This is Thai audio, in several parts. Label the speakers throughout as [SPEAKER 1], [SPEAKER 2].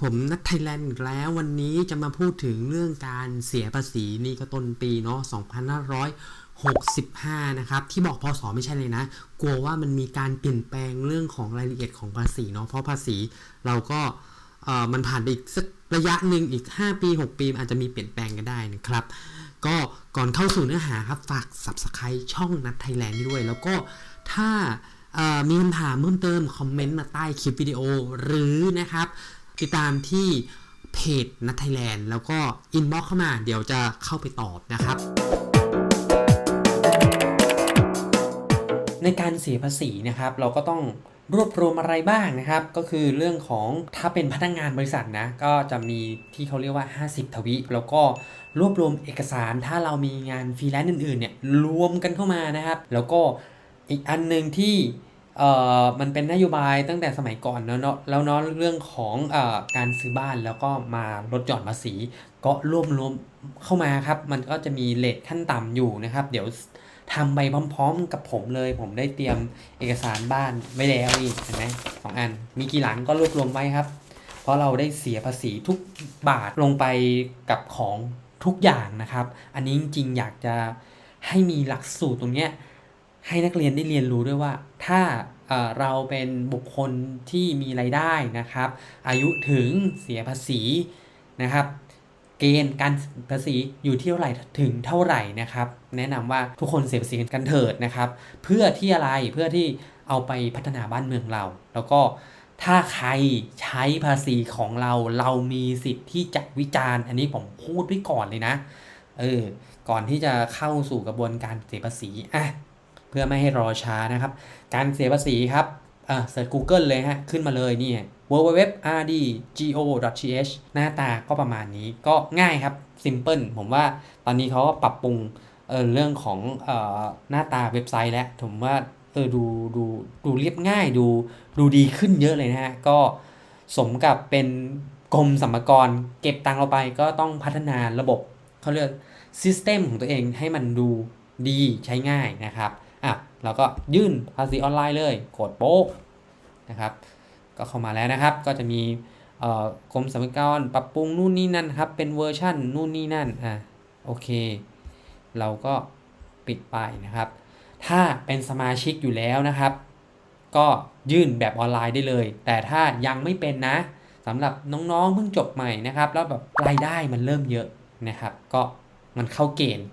[SPEAKER 1] ผมนัทไทยแลนด์แล้ววันนี้จะมาพูดถึงเรื่องการเสียภาษีนี่ก็ต้นปีเนาะ2565 นะครับ ที่บอกพศไม่ใช่เลยนะ กลัวว่ามันมีการเปลี่ยนแปลงเรื่องของรายละเอียดของภาษีเนาะเพราะภาษีเราก็มันผ่านไปอีกสักระยะหนึ่งอีก 5 ปี 6 ปีอาจจะมีเปลี่ยนแปลงกันได้นะครับ ก็ก่อนเข้าสู่เนื้อหาครับฝาก subscribe ช่องนัทไทยแลนด์ด้วย แล้วก็ถ้ามีคำถามเพิ่มเติม คอมเมนต์มาใต้คลิปวิดีโอ หรือนะครับ ติดตามที่เพจนัทไทยแลนด์แล้วก็อินบ็อกเข้ามาเดี๋ยวจะเข้าไปตอบนะครับ ในการเสียภาษีนะครับ เราก็ต้องรวบรวมอะไรบ้างนะครับ ก็คือเรื่องของถ้าเป็นพนักงานบริษัทนะก็จะมีที่เขาเรียกว่า 50 ทวิแล้วก็รวบรวมเอกสารถ้าเรามีงานฟรีแลนซ์อื่นๆเนี่ยรวมกันเข้ามานะครับ แล้วก็อีกอันหนึ่งที่ เอ่อมันเป็นนโยบายตั้งแต่สมัยก่อนแล้วเนาะแล้วเนาะเรื่องของเอ่อการซื้อบ้านแล้วก็มาลดหย่อนภาษี ก็รวมรวมเข้ามาครับ มันก็จะมีเลทขั้นต่ำอยู่นะครับ เดี๋ยวทำไปพร้อมๆกับผมเลย ผมได้เตรียมเอกสารบ้านไว้แล้วนี่เห็นไหมสองอัน มีกี่หลังก็รวบรวมไว้ครับ เพราะเราได้เสียภาษีทุกบาทลงไปกับของทุกอย่างนะครับ อันนี้จริงๆอยากจะให้มีหลักสูตรตรงเนี้ยให้นักเรียนได้เรียนรู้ด้วยว่า ถ้าเราเป็นบุคคลที่มีรายได้นะครับ อายุถึงเสียภาษีนะครับ เกณฑ์การภาษีอยู่ที่เท่าไหร่ถึงเท่าไหร่นะครับ แนะนำว่าทุกคนเสียภาษีกันเถิดนะครับ เพื่อที่อะไรเพื่อที่เอาไปพัฒนาบ้านเมืองเรา แล้วก็ถ้าใครใช้ภาษีของเราเรามีสิทธิ์ที่จะวิจารณ์ อันนี้ผมพูดไว้ก่อนเลยนะเออก่อนที่จะเข้าสู่กระบวนการเสียภาษีอะ เพื่อไม่ให้รอช้านะครับ การเสียภาษีครับอ่าเสิร์ช Google เลยฮะ ขึ้นมาเลยนี่ www.rdgo.th หน้าตาก็ประมาณนี้ก็ง่ายครับ simple ผมว่าตอนนี้เขาก็ปรับปรุงเออเรื่องของเอ่อหน้าตาเว็บไซต์แล้ว ผมว่าเออดูดูดูเรียบง่ายดูดูดีขึ้นเยอะเลยนะฮะ ก็สมกับเป็นกรมสรรพากรเก็บตังเราไปก็ต้องพัฒนาระบบเขาเรียกซิสเต็มของตัวเองให้มันดูดีใช้ง่ายนะครับ เราก็ยื่นภาษีออนไลน์เลยกดโป๊กนะครับ ก็เข้ามาแล้วนะครับ ก็จะมีกรมสรรพากรปรับปรุงนู่นนี่นั่นครับ เป็นเวอร์ชั่นนู่นนี่นั่นอะโอเค เราก็ปิดไปนะครับ ถ้าเป็นสมาชิกอยู่แล้วนะครับ ก็ยื่นแบบออนไลน์ได้เลย แต่ถ้ายังไม่เป็นนะสำหรับน้องๆเพิ่งจบใหม่นะครับ แล้วแบบรายได้มันเริ่มเยอะนะครับ ก็มันเข้าเกณฑ์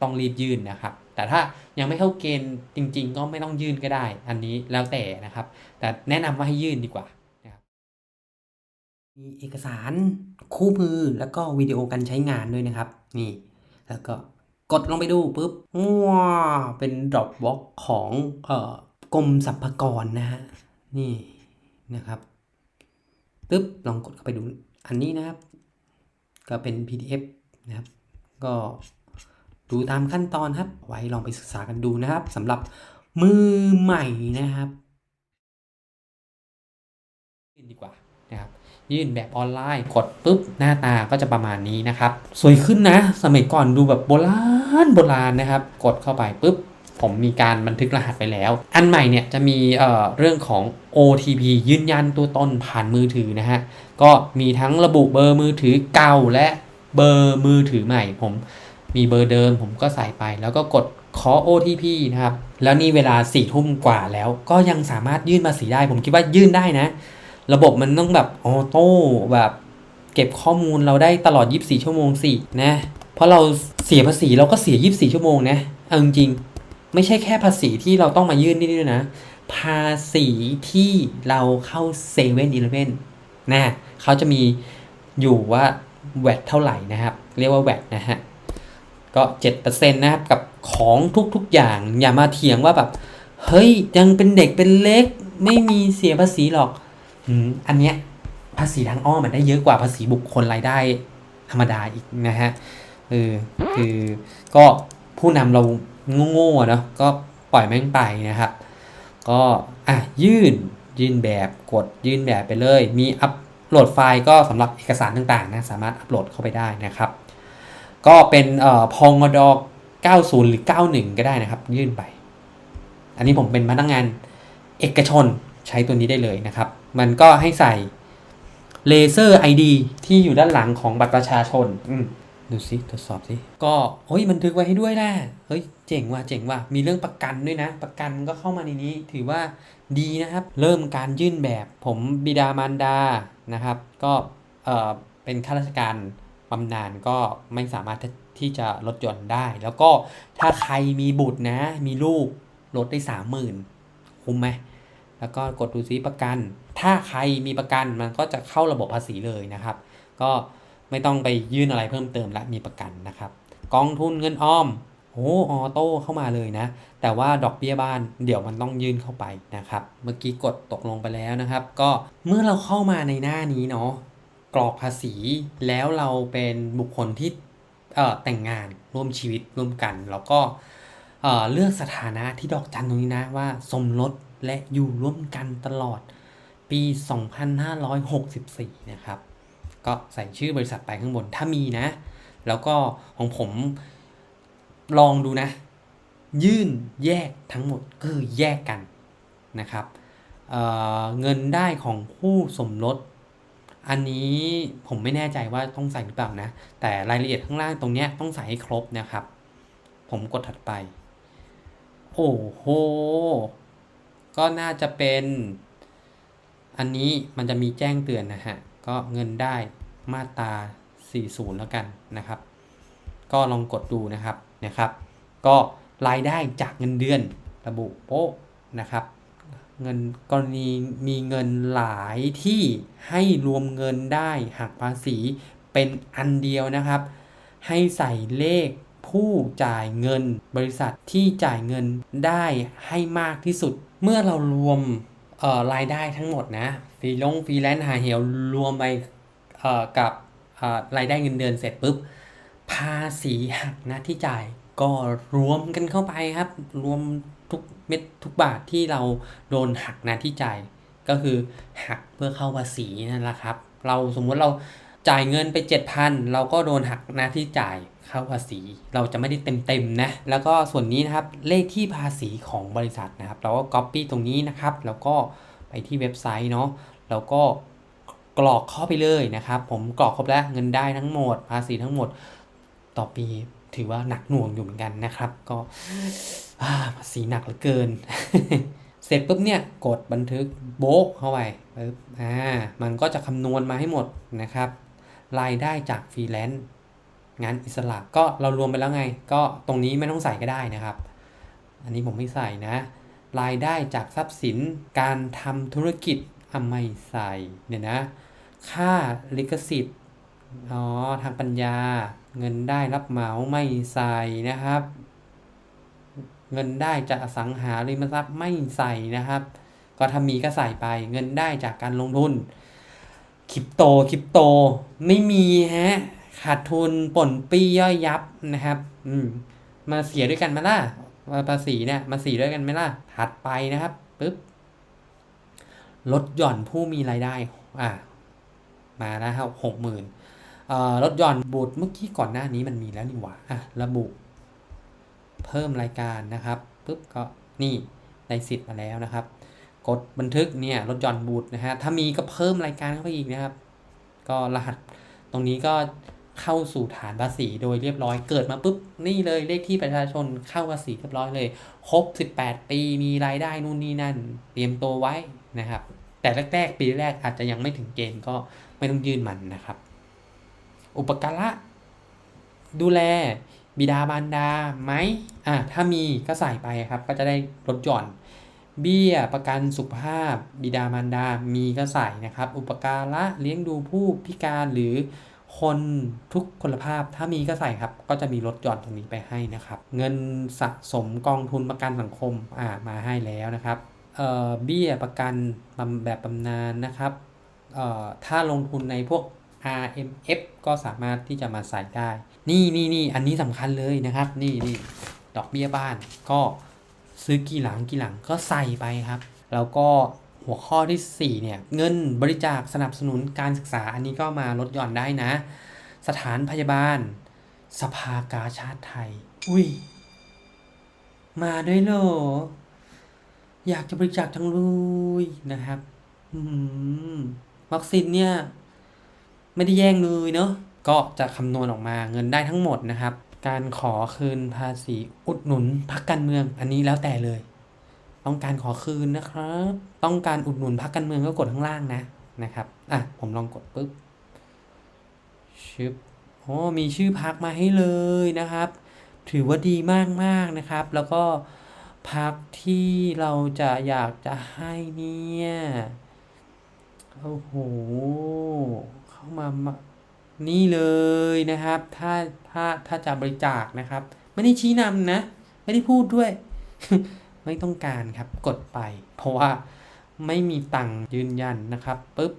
[SPEAKER 1] ต้องรีบยื่นนะครับ แต่ถ้ายังไม่เข้าเกณฑ์จริง ๆ ก็ไม่ต้องยื่นก็ได้ อันนี้แล้วแต่นะครับ แต่แนะนำว่าให้ยื่นดีกว่านะครับมีเอกสารคู่มือแล้วก็วิดีโอการใช้งานด้วยนะครับ นี่ แล้วก็กดลงไปดูปุ๊บว้าเป็นดรอปบ็อกของเอ่อกรมสรรพากรนะฮะนี่นะครับปึ๊บลองกดเข้าไปดูอันนี้นะครับ ก็เป็น PDF นะครับ ก็ ดูตามขั้นตอนครับ ไว้ลองไปศึกษากันดูนะครับสำหรับมือใหม่นะครับยื่นดีกว่านะครับ ยื่นแบบออนไลน์กดปุ๊บหน้าตาก็จะประมาณนี้นะครับ สวยขึ้นนะ สมัยก่อนดูแบบโบราณโบราณนะครับ กดเข้าไปปุ๊บผมมีการบันทึกรหัสไปแล้ว อันใหม่เนี่ยจะมีเเรื่องของ OTP ยืนยันตัวตนผ่านมือถือนะฮะ ก็มีทั้งระบุเบอร์มือถือเก่าและเบอร์มือถือใหม่ผม มีเบอร์เดิมผมก็ใส่ไป แล้วก็กดขอ OTP นะครับ แล้วนี่เวลาสี่ทุ่มกว่าแล้ว ก็ยังสามารถยื่นภาษีได้ ผมคิดว่ายื่นได้นะ ระบบมันต้องแบบออโต้แบบเก็บข้อมูลเราได้ตลอด 24 ชั่วโมงสินะ เพราะเราเสียภาษีเราก็เสีย 24 ชั่วโมงนะ เอาจริงๆ ไม่ใช่แค่ภาษีที่เราต้องมายื่นนี่ด้วยนะ ภาษีที่เราเข้าเซเว่นอีเลฟเว่นนะเขาจะมีอยู่ว่าแวดเท่าไหร่นะครับ เรียกว่าแวดนะฮะ ก็7%นะครับกับของทุกๆอย่าง อย่ามาเถียงว่าแบบ เฮ้ยยังเป็นเด็กเป็นเล็ก ไม่มีเสียภาษีหรอกอันเนี้ยภาษีทางอ้อมมันได้เยอะกว่าภาษีบุคคลรายได้ธรรมดาอีกนะฮะเออคือก็ผู้นำเราโง่ๆเนาะก็ปล่อยแม่งไปนะครับ ก็อะยื่นยื่นแบบกดยื่นแบบไปเลย มีอัปโหลดไฟล์ก็สำหรับเอกสารต่างๆนะสามารถอัปโหลดเข้าไปได้นะครับ ก็เป็นเอ่อพองด90 หรือ 91 ก็ได้นะครับ ยื่นไป อันนี้ผมเป็นพนักงานเอกชนใช้ตัวนี้ได้เลยนะครับ มันก็ให้ใส่เลเซอร์ ID ที่อยู่ด้านหลังของบัตรประชาชนดูสิตรวจสอบสิ ก็เฮ้ยบันทึกไว้ให้ด้วยนะเฮ้ยเจ๋งว่ะเจ๋งว่ะมีเรื่องประกันด้วยนะ ประกันก็เข้ามาในนี้ ถือว่าดีนะครับ เริ่มการยื่นแบบผมบิดามารดานะครับ ก็เออเป็นข้าราชการ บำนาญก็ไม่สามารถที่จะลดหย่อนได้ แล้วก็ถ้าใครมีบุตรนะ มีลูกลดได้สามหมื่นคุ้มไหมแล้วก็กดดูซิประกัน ถ้าใครมีประกันมันก็จะเข้าระบบภาษีเลยนะครับ ก็ไม่ต้องไปยื่นอะไรเพิ่มเติมและมีประกันนะครับ กองทุนเงินออมโอ้ออโต้เข้ามาเลยนะ แต่ว่าดอกเบี้ยบ้านเดี๋ยวมันต้องยื่นเข้าไปนะครับ เมื่อกี้กดตกลงไปแล้วนะครับ ก็เมื่อเราเข้ามาในหน้านี้เนาะ กรอกภาษี แล้วเราเป็นบุคคลที่เอ่อแต่งงานร่วมชีวิตร่วมกัน แล้วก็เอ่อเลือกสถานะที่ดอกจันตรงนี้นะว่าสมรสและอยู่ร่วมกันตลอดปี 2564 นะครับ ก็ใส่ชื่อบริษัทไปข้างบนถ้ามีนะ แล้วก็ของผมลองดูนะ ยื่นแยกทั้งหมดก็คือแยกกันนะครับเเงินได้ของคู่สมรส อันนี้ผมไม่แน่ใจว่าต้องใส่หรือเปล่านะ แต่รายละเอียดข้างล่างตรงเนี้ยต้องใส่ให้ครบนะครับ ผมกดถัดไป โอ้โห ก็น่าจะเป็น อันนี้มันจะมีแจ้งเตือนนะฮะ ก็เงินได้มาตรา40 แล้วกันนะครับ ก็ลองกดดูนะครับนะครับ ก็รายได้จากเงินเดือนระบุโป๊ะนะครับ เงินกรณีมีเงินหลายที่ให้รวมเงินได้หักภาษีเป็นอันเดียวนะครับ ให้ใส่เลขผู้จ่ายเงินบริษัทที่จ่ายเงินได้ให้มากที่สุด เมื่อเรารวมรายได้ทั้งหมดนะฟรีลงฟรีแลนซ์หาเหวรวมไปกับรายได้เงินเดือนเสร็จปุ๊บ ภาษีหักหน้าที่จ่ายก็รวมกันเข้าไปครับ รวม ทุกเม็ดทุกบาทที่เราโดนหักหน้าที่จ่ายก็คือหักเพื่อเข้าภาษีนั่นแหละครับ เราสมมุติเราจ่ายเงินไป 7,000 เราก็โดนหักหน้าที่จ่ายเข้าภาษี เราจะไม่ได้เต็มๆนะ แล้วก็ส่วนนี้นะครับเลขที่ภาษีของบริษัทนะครับ เราก็ copy ตรงนี้นะครับ แล้วก็ไปที่เว็บไซต์เนาะแล้วก็กรอกเข้าไปเลยนะครับ ผมกรอกครบแล้วเงินได้ทั้งหมด ภาษีทั้งหมดต่อปีถือว่าหนักหน่วงอยู่เหมือนกันนะครับ ก็ ภาษีหนักเหลือเกิน เสร็จปุ๊บเนี่ยกดบันทึกโบ๊ะเข้าไปปุ๊บอ่ามันก็จะคำนวณมาให้หมดนะครับ รายได้จากฟรีแลนซ์งานอิสระก็เรารวมไปแล้วไง ก็ตรงนี้ไม่ต้องใส่ก็ได้นะครับ อันนี้ผมไม่ใส่นะ รายได้จากทรัพย์สินการทำธุรกิจอะไม่ใส่เนี่ยนะ ค่าลิขสิทธิ์อ๋อทางปัญญา เงินได้รับเหมาไม่ใส่นะครับ เงินได้จากอสังหาริมทรัพย์ไม่ใส่นะครับ ก็ถ้ามีก็ใส่ไป เงินได้จากการลงทุนคริปโตคริปโตไม่มีฮะขาดทุนป่นปี้ย่อยยับนะครับ อืมมาเสียด้วยกันไหมล่ะว่าภาษีเนี่ยมาเสียด้วยกันไหมล่ะถัดไปนะครับปึ๊บลดหย่อนผู้มีรายได้อ่ามาแล้วครับหกหมื่นอ่อลดหย่อนบุตรเมื่อกี้ก่อนหน้านี้มันมีแล้วนี่หว่าอะระบุ เพิ่มรายการนะครับปุ๊บก็นี่ได้สิทธิ์มาแล้วนะครับ กดบันทึกเนี่ยลดหย่อนบุตนะฮะถ้ามีก็เพิ่มรายการเข้าไปอีกนะครับ ก็รหัสตรงนี้ก็เข้าสู่ฐานภาษีโดยเรียบร้อยเกิดมาปุ๊บนี่เลยเลขที่ประชาชนเข้าภาษีเรียบร้อยเลยครบ 18 ปีมีรายได้นู่นนี่นั่น เตรียมตัวไว้นะครับ แต่แรก ๆ ปีแรกอาจจะยังไม่ถึงเกณฑ์ก็ไม่ต้องยื่นมันนะครับ อุปการะดูแล บิดาบารดาไหมอะถ้ามีก็ใส่ไปครับ ก็จะได้ลดหย่อน เบี้ยประกันสุขภาพ บิดามารดา มีก็ใส่นะครับ อุปการะเลี้ยงดูผู้พิการหรือคนทุกคนภาพถ้ามีก็ใส่ครับ ก็จะมีลดหย่อนตรงนี้ไปให้นะครับ เงินสะสมกองทุนประกันสังคมอ่ามาให้แล้วนะครับเอ่อเบี้ยประกันบำแบบบำนาญนะครับเอ่อถ้าลงทุนในพวก RMF ก็สามารถที่จะมาใส่ได้ นี่นี่นี่อันนี้สำคัญเลยนะครับ นี่นี่ดอกเบี้ยบ้าน ก็ซื้อกี่หลังกี่หลังก็ใส่ไปครับ แล้วก็หัวข้อที่ 4 เนี่ย เงินบริจาคสนับสนุนการศึกษา อันนี้ก็มาลดหย่อนได้นะ สถานพยาบาล สภากาชาติไทย อุ้ย มาด้วยเหรอ อยากจะบริจาคจังเลยนะครับอืมวัคซีนเนี่ย ไม่ได้แย่งเลยเนาะก็จะคำนวณออกมาเงินได้ทั้งหมดนะครับ การขอคืนภาษีอุดหนุนพักการเมือง อันนี้แล้วแต่เลย ต้องการขอคืนนะครับ ต้องการอุดหนุนพักการเมืองก็กดข้างล่างนะนะครับอะผมลองกดปุ๊บชึบโอ้มีชื่อพักมาให้เลยนะครับ ถือว่าดีมากๆนะครับ แล้วก็พักที่เราจะอยากจะให้เนี่ยโอ้โห เข้ามามานี่เลยนะครับ ถ้าถ้าถ้าจะบริจาคนะครับ ไม่ได้ชี้นำนะ ไม่ได้พูดด้วย ไม่ต้องการครับกดไป เพราะว่าไม่มีตังค์ยืนยันนะครับปุ๊บ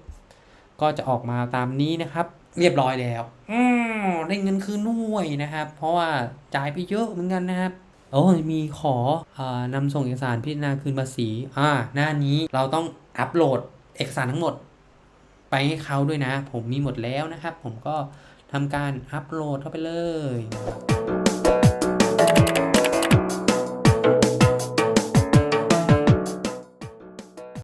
[SPEAKER 1] ก็จะออกมาตามนี้นะครับ เรียบร้อยแล้วอืมได้เงินคืนด้วยนะครับ เพราะว่าจ่ายไปเยอะเหมือนกันนะครับโอ้มีขออานำส่งเอกสารพิจารณาคืนภาษีอ่าหน้านี้เราต้องอัปโหลดเอกสารทั้งหมด ไปให้เขาด้วยนะ ผมมีหมดแล้วนะครับ ผมก็ทำการอัปโหลดเข้าไปเลย